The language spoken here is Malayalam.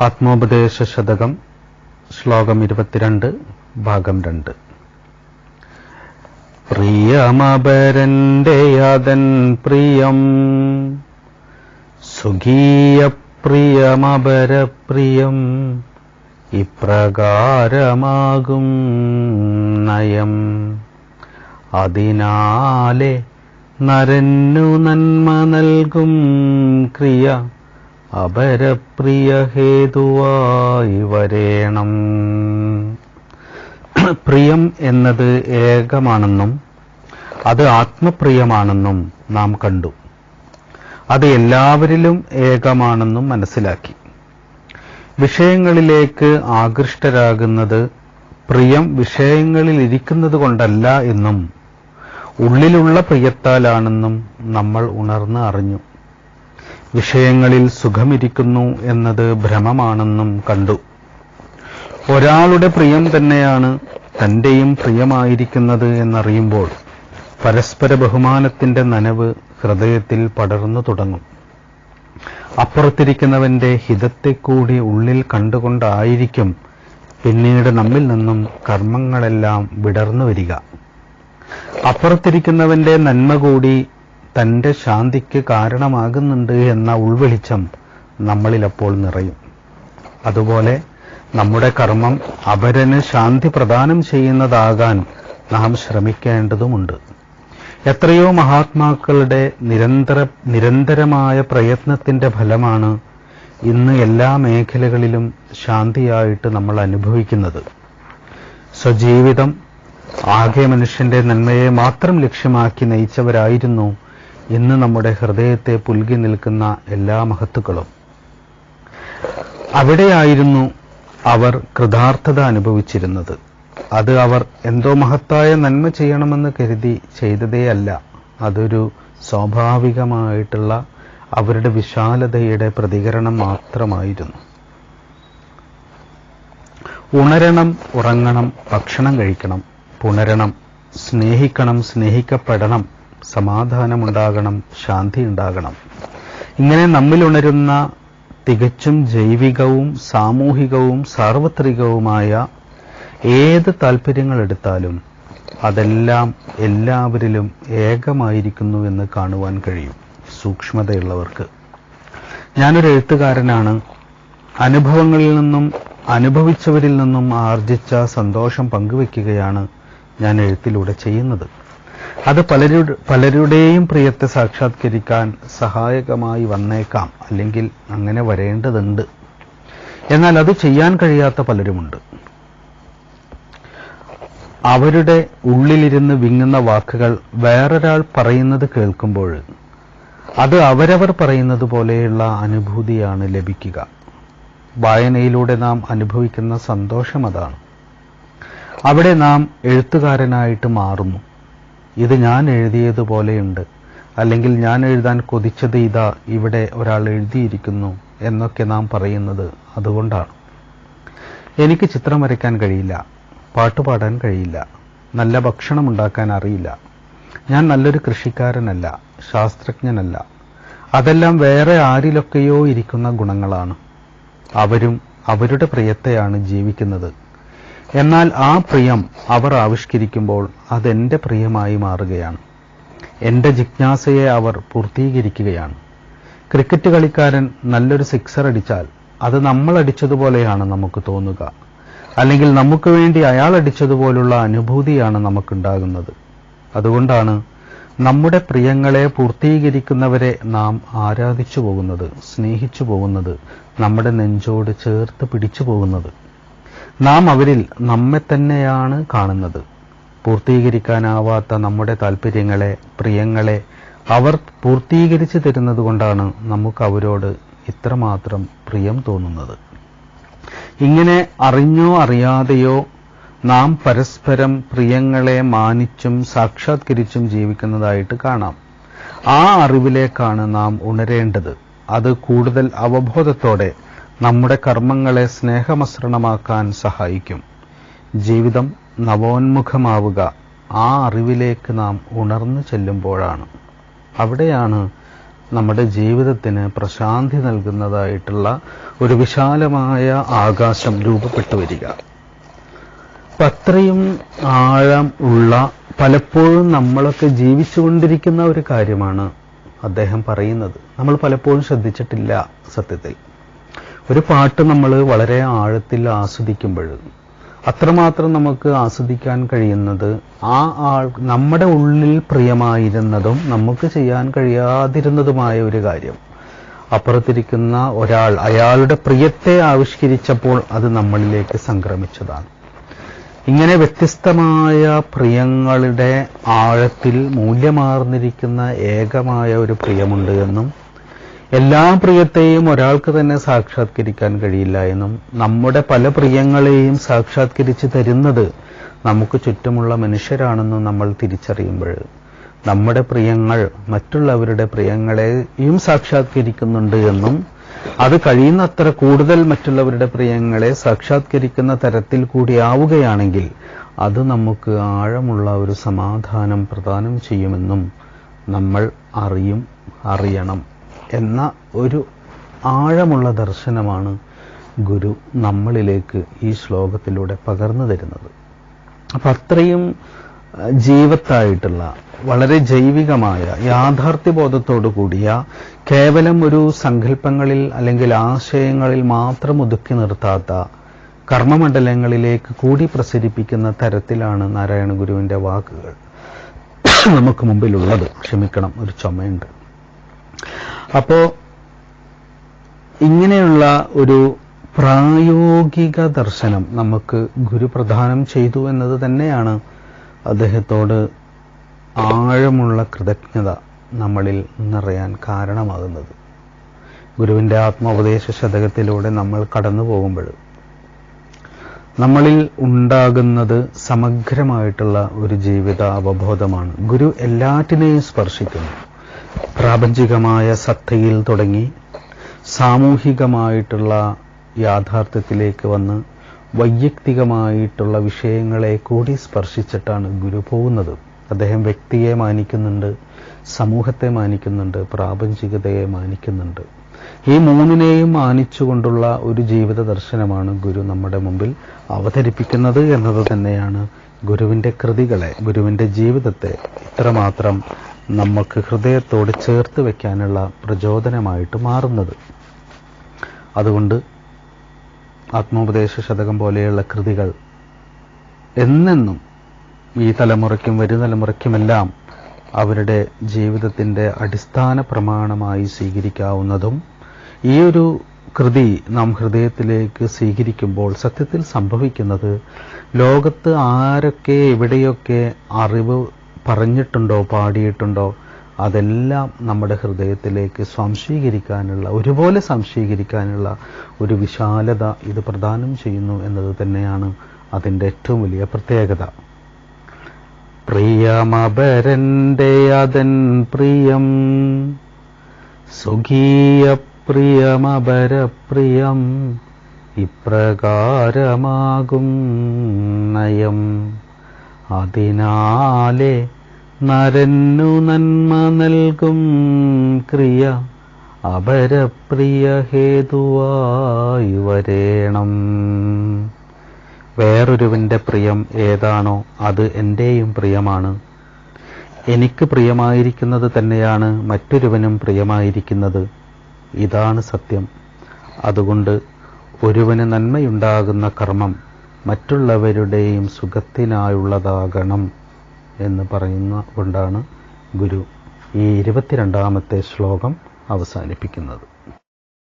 ആത്മോപദേശ ശതകം ശ്ലോകം ഇരുപത്തിരണ്ട് ഭാഗം രണ്ട്. പ്രിയമപരന്റെ യതൻ പ്രിയം സുഖീയ പ്രിയമപരപ്രിയം ഇപ്രകാരമാകും നയം. അതിനാലെ നരന്നു നന്മ നൽകും ക്രിയ. അപരപ്രിയ ഹേതുവായി വരേണം. പ്രിയം എന്നത് ഏകമാണെന്നും അത് ആത്മപ്രിയമാണെന്നും നാം കണ്ടു. അത് എല്ലാവരിലും ഏകമാണെന്നും മനസ്സിലാക്കി. വിഷയങ്ങളിലേക്ക് ആകൃഷ്ടരാകുന്നത് പ്രിയം വിഷയങ്ങളിൽ ഇരിക്കുന്നത് കൊണ്ടല്ല എന്നും ഉള്ളിലുള്ള പ്രിയത്താലാണെന്നും നമ്മൾ ഉണർന്ന് അറിഞ്ഞു. വിഷയങ്ങളിൽ സുഖമിരിക്കുന്നു എന്നത് ഭ്രമമാണെന്നും കണ്ടു. ഒരാളുടെ പ്രിയം തന്നെയാണ് തന്റെയും പ്രിയമായിരിക്കുന്നത് എന്നറിയുമ്പോൾ പരസ്പര ബഹുമാനത്തിന്റെ നനവ് ഹൃദയത്തിൽ പടർന്നു തുടങ്ങും. അപ്പുറത്തിരിക്കുന്നവന്റെ ഹിതത്തെ കൂടി ഉള്ളിൽ കണ്ടുകൊണ്ടായിരിക്കും പിന്നീട് നമ്മിൽ നിന്നും കർമ്മങ്ങളെല്ലാം വിടർന്നു വരിക. അപ്പുറത്തിരിക്കുന്നവന്റെ നന്മ കൂടി തന്റെ ശാന്തിക്ക് കാരണമാകുന്നുണ്ട് എന്ന ഉൾവെളിച്ചം നമ്മളിലപ്പോൾ നിറയും. അതുപോലെ നമ്മുടെ കർമ്മം അപരന് ശാന്തി പ്രദാനം ചെയ്യുന്നതാകാൻ നാം ശ്രമിക്കേണ്ടതുമുണ്ട്. എത്രയോ മഹാത്മാക്കളുടെ നിരന്തര നിരന്തരമായ പ്രയത്നത്തിന്റെ ഫലമാണ് ഇന്ന് എല്ലാ മേഖലകളിലും ശാന്തിയായിട്ട് നമ്മൾ അനുഭവിക്കുന്നത്. സ്വജീവിതം ആകെ മനുഷ്യന്റെ നന്മയെ മാത്രം ലക്ഷ്യമാക്കി നയിച്ചവരായിരുന്നു ഇന്ന് നമ്മുടെ ഹൃദയത്തെ പുൽകി നിൽക്കുന്ന എല്ലാ മഹത്തുക്കളും. അവിടെയായിരുന്നു അവർ കൃതാർത്ഥത അനുഭവിച്ചിരുന്നത്. അത് അവർ എന്തോ മഹത്തായ നന്മ ചെയ്യണമെന്ന് കരുതി ചെയ്തതേയല്ല. അതൊരു സ്വാഭാവികമായിട്ടുള്ള അവരുടെ വിശാലതയുടെ പ്രതികരണം മാത്രമായിരുന്നു. ഉണരണം ഉറങ്ങണം ഭക്ഷണം കഴിക്കണം പുണരണം സ്നേഹിക്കണം സ്നേഹിക്കപ്പെടണം സമാധാനമുണ്ടാകണം ശാന്തി ഉണ്ടാകണം ഇങ്ങനെ നമ്മിൽ ഉണരുന്ന തികച്ചും ജൈവികവും സാമൂഹികവും സാർവത്രികവുമായ ഏത് താല്പര്യങ്ങൾ എടുത്താലും അതെല്ലാം എല്ലാവരിലും ഏകമായിരിക്കുന്നു എന്ന് കാണുവാൻ കഴിയും സൂക്ഷ്മതയുള്ളവർക്ക്. ഞാനൊരു എഴുത്തുകാരനാണ്. അനുഭവങ്ങളിൽ നിന്നും അനുഭവിച്ചവരിൽ നിന്നും ആർജിച്ച സന്തോഷം പങ്കുവെക്കുകയാണ് ഞാൻ എഴുത്തിലൂടെ ചെയ്യുന്നത്. അത് പലരുടെ പലരുടെയും പ്രിയത്തെ സാക്ഷാത്കരിക്കാൻ സഹായകമായി വന്നേക്കാം. അല്ലെങ്കിൽ അങ്ങനെ വരേണ്ടതുണ്ട്. എന്നാൽ അത് ചെയ്യാൻ കഴിയാത്ത പലരുമുണ്ട്. അവരുടെ ഉള്ളിലിരുന്ന് വിങ്ങുന്ന വാക്കുകൾ വേറൊരാൾ പറയുന്നത് കേൾക്കുമ്പോൾ അത് അവരവർ പറയുന്നത് പോലെയുള്ള അനുഭൂതിയാണ് ലഭിക്കുക. വായനയിലൂടെ നാം അനുഭവിക്കുന്ന സന്തോഷം അതാണ്. അവിടെ നാം എഴുത്തുകാരനായിട്ട് മാറുന്നു. ഇത് ഞാൻ എഴുതിയതുപോലെയുണ്ട്. അല്ലെങ്കിൽ ഞാൻ എഴുതാൻ കൊതിച്ചത് ഇതാ ഇവിടെ ഒരാൾ എഴുതിയിരിക്കുന്നു എന്നൊക്കെ നാം പറയുന്നത് അതുകൊണ്ടാണ്. എനിക്ക് ചിത്രം വരയ്ക്കാൻ കഴിയില്ല പാട്ടുപാടാൻ കഴിയില്ല നല്ല ഭക്ഷണം ഉണ്ടാക്കാൻ അറിയില്ല. ഞാൻ നല്ലൊരു കൃഷിക്കാരനല്ല ശാസ്ത്രജ്ഞനല്ല. അതെല്ലാം വേറെ ആരിലൊക്കെയോ ഇരിക്കുന്ന ഗുണങ്ങളാണ്. അവരും അവരുടെ പ്രിയത്തെയാണ് ജീവിക്കുന്നത്. എന്നാൽ ആ പ്രിയം അവർ ആവിഷ്കരിക്കുമ്പോൾ അതെന്റെ പ്രിയമായി മാറുകയാണ്. എന്റെ ജിജ്ഞാസയെ അവർ പൂർത്തീകരിക്കുകയാണ്. ക്രിക്കറ്റ് കളിക്കാരൻ നല്ലൊരു സിക്സർ അടിച്ചാൽ അത് നമ്മൾ അടിച്ചതുപോലെയാണ് നമുക്ക് തോന്നുക. അല്ലെങ്കിൽ നമുക്ക് വേണ്ടി അയാൾ അടിച്ചതുപോലുള്ള അനുഭൂതിയാണ് നമുക്കുണ്ടാകുന്നത്. അതുകൊണ്ടാണ് നമ്മുടെ പ്രിയങ്ങളെ പൂർത്തീകരിക്കുന്നവരെ നാം ആരാധിച്ചു പോകുന്നത് സ്നേഹിച്ചു പോകുന്നത് നമ്മുടെ നെഞ്ചോട് ചേർത്ത് പിടിച്ചു പോകുന്നത് നാം അവരിൽ നമ്മെ തന്നെയാണ് കാണുന്നത്. പൂർത്തീകരിക്കാനാവാത്ത നമ്മുടെ താല്പര്യങ്ങളെ പ്രിയങ്ങളെ അവർ പൂർത്തീകരിച്ചു തരുന്നത് കൊണ്ടാണ് നമുക്ക് അവരോട് ഇത്രമാത്രം പ്രിയം തോന്നുന്നത്. ഇങ്ങനെ അറിഞ്ഞോ അറിയാതെയോ നാം പരസ്പരം പ്രിയങ്ങളെ മാനിച്ചും സാക്ഷാത്കരിച്ചും ജീവിക്കുന്നതായിട്ട് കാണാം. ആ അറിവിലേക്കാണ് നാം ഉണരേണ്ടത്. അത് കൂടുതൽ അവബോധത്തോടെ നമ്മുടെ കർമ്മങ്ങളെ സ്നേഹമസൃണമാക്കാൻ സഹായിക്കും. ജീവിതം നവോന്മുഖമാവുക ആ അറിവിലേക്ക് നാം ഉണർന്നു ചെല്ലുമ്പോഴാണ്. അവിടെയാണ് നമ്മുടെ ജീവിതത്തിന് പ്രശാന്തി നൽകുന്നതായിട്ടുള്ള ഒരു വിശാലമായ ആകാശം രൂപപ്പെട്ടു വരിക. അത്രയും ആഴം ഉള്ള പലപ്പോഴും നമ്മളൊക്കെ ജീവിച്ചുകൊണ്ടിരിക്കുന്ന ഒരു കാര്യമാണ് അദ്ദേഹം പറയുന്നത്. നമ്മൾ പലപ്പോഴും ശ്രദ്ധിച്ചിട്ടില്ല സത്യത്തിൽ. ഒരു പാട്ട് നമ്മൾ വളരെ ആഴത്തിൽ ആസ്വദിക്കുമ്പോൾ അത്രമാത്രം നമുക്ക് ആസ്വദിക്കാൻ കഴിയുന്നത് ആ ആൾ നമ്മുടെ ഉള്ളിൽ പ്രിയമായിരുന്നതും നമുക്ക് ചെയ്യാൻ കഴിയാതിരുന്നതുമായ ഒരു കാര്യം. അപ്പുറത്തിരിക്കുന്ന ഒരാൾ അയാളുടെ പ്രിയത്തെ ആവിഷ്കരിച്ചപ്പോൾ അത് നമ്മളിലേക്ക് സംക്രമിച്ചതാണ്. ഇങ്ങനെ വ്യത്യസ്തമായ പ്രിയങ്ങളുടെ ആഴത്തിൽ മൂല്യമാർന്നിരിക്കുന്ന ഏകമായ ഒരു പ്രിയമുണ്ട് എന്നും എല്ലാ പ്രിയത്തെയും ഒരാൾക്ക് തന്നെ സാക്ഷാത്കരിക്കാൻ കഴിയില്ല എന്നും നമ്മുടെ പല പ്രിയങ്ങളെയും സാക്ഷാത്കരിച്ച് തരുന്നത് നമുക്ക് ചുറ്റുമുള്ള മനുഷ്യരാണെന്നും നമ്മൾ തിരിച്ചറിയുമ്പോൾ നമ്മുടെ പ്രിയങ്ങൾ മറ്റുള്ളവരുടെ പ്രിയങ്ങളെയും സാക്ഷാത്കരിക്കുന്നുണ്ട് എന്നും അത് കഴിയുന്നത്ര കൂടുതൽ മറ്റുള്ളവരുടെ പ്രിയങ്ങളെ സാക്ഷാത്കരിക്കുന്ന തരത്തിൽ കൂടിയാവുകയാണെങ്കിൽ അത് നമുക്ക് ആഴമുള്ള ഒരു സമാധാനം പ്രദാനം ചെയ്യുമെന്നും നമ്മൾ അറിയും അറിയണം. എന്ന ഒരു ആഴമുള്ള ദർശനമാണ് ഗുരു നമ്മളിലേക്ക് ഈ ശ്ലോകത്തിലൂടെ പകർന്നു തരുന്നത്. അപ്പൊ അത്രയും ജീവത്തായിട്ടുള്ള വളരെ ജൈവികമായ യാഥാർത്ഥ്യബോധത്തോടു കൂടിയ കേവലം ഒരു സങ്കല്പങ്ങളിൽ അല്ലെങ്കിൽ ആശയങ്ങളിൽ മാത്രം ഒതുക്കി നിർത്താത്ത കർമ്മമണ്ഡലങ്ങളിലേക്ക് കൂടി പ്രസരിപ്പിക്കുന്ന തരത്തിലാണ് നാരായണ ഗുരുവിന്റെ വാക്കുകൾ. നമുക്ക് മുമ്പിലുള്ളത്. ക്ഷമിക്കണം ഒരു ചുമയുണ്ട്. അപ്പോ ഇങ്ങനെയുള്ള ഒരു പ്രായോഗിക ദർശനം നമുക്ക് ഗുരു പ്രദാനം ചെയ്തു എന്നത് തന്നെയാണ് അദ്ദേഹത്തോട് ആഴമുള്ള കൃതജ്ഞത നമ്മളിൽ നിറയാൻ കാരണമാകുന്നത്. ഗുരുവിന്റെ ആത്മോപദേശ ശതകത്തിലൂടെ നമ്മൾ കടന്നു പോകുമ്പോൾ നമ്മളിൽ ഉണ്ടാകുന്നത് സമഗ്രമായിട്ടുള്ള ഒരു ജീവിത അവബോധമാണ് ഗുരു എല്ലാറ്റിനെയും സ്പർശിക്കുന്നു. പ്രാപഞ്ചികമായ സത്തയിൽ തുടങ്ങി സാമൂഹികമായിട്ടുള്ള യാഥാർത്ഥ്യത്തിലേക്ക് വന്ന് വൈയക്തികമായിട്ടുള്ള വിഷയങ്ങളെ കൂടി സ്പർശിച്ചിട്ടാണ് ഗുരു പോകുന്നത്. അദ്ദേഹം വ്യക്തിയെ മാനിക്കുന്നുണ്ട് സമൂഹത്തെ മാനിക്കുന്നുണ്ട് പ്രാപഞ്ചികതയെ മാനിക്കുന്നുണ്ട്. ഈ മൂന്നിനെയും മാനിച്ചുകൊണ്ടുള്ള ഒരു ജീവിത ദർശനമാണ് ഗുരു നമ്മുടെ മുമ്പിൽ അവതരിപ്പിക്കുന്നത് എന്നത് തന്നെയാണ് ഗുരുവിന്റെ കൃതികളെ ഗുരുവിന്റെ ജീവിതത്തെ ഇത്രമാത്രം നമുക്ക് ഹൃദയത്തോട് ചേർത്ത് വയ്ക്കാനുള്ള പ്രചോദനമായിട്ട് മാറുന്നത്. അതുകൊണ്ട് ആത്മോപദേശ ശതകം പോലെയുള്ള കൃതികൾ എന്നെന്നും ഈ തലമുറയ്ക്കും വരും തലമുറയ്ക്കുമെല്ലാം അവരുടെ ജീവിതത്തിന്റെ അടിസ്ഥാന പ്രമാണമായി സ്വീകരിക്കാവുന്നതും ഈ ഒരു കൃതി നാം ഹൃദയത്തിലേക്ക് സ്വീകരിക്കുമ്പോൾ സത്യത്തിൽ സംഭവിക്കുന്നത് ലോകത്ത് ആരൊക്കെ എവിടെയൊക്കെ അറിവ് പറഞ്ഞിട്ടുണ്ടോ പാടിയിട്ടുണ്ടോ അതെല്ലാം നമ്മുടെ ഹൃദയത്തിലേക്ക് സംശീകരിക്കാനുള്ള ഒരുപോലെ സംശീകരിക്കാനുള്ള ഒരു വിശാലത ഇത് പ്രദാനം ചെയ്യുന്നു എന്നത് തന്നെയാണ് അതിന്റെ ഏറ്റവും വലിയ പ്രത്യേകത. പ്രിയമപരന്റെ അതൻ പ്രിയം സ്വകീയ പ്രിയമപരപ്രിയം ഇപ്രകാരമാകും നയം. അതിനാലെ നരന്നു നന്മ നൽകും ക്രിയ അപരപ്രിയ ഹേതുവായി വരേണം. വേറൊരുവന്റെ പ്രിയം ഏതാണോ അത് എന്റെയും പ്രിയമാണ്. എനിക്ക് പ്രിയമായിരിക്കുന്നത് തന്നെയാണ് മറ്റൊരുവനും പ്രിയമായിരിക്കുന്നത്. ഇതാണ് സത്യം. അതുകൊണ്ട് ഒരുവന് നന്മയുണ്ടാകുന്ന കർമ്മം മറ്റുള്ളവരുടെയും സുഖത്തിനായുള്ളതാകണം. എന്ന് പറയുന്ന കൊണ്ടാണ് ഗുരു ഈ ഇരുപത്തിരണ്ടാമത്തെ ശ്ലോകം അവസാനിപ്പിക്കുന്നത്.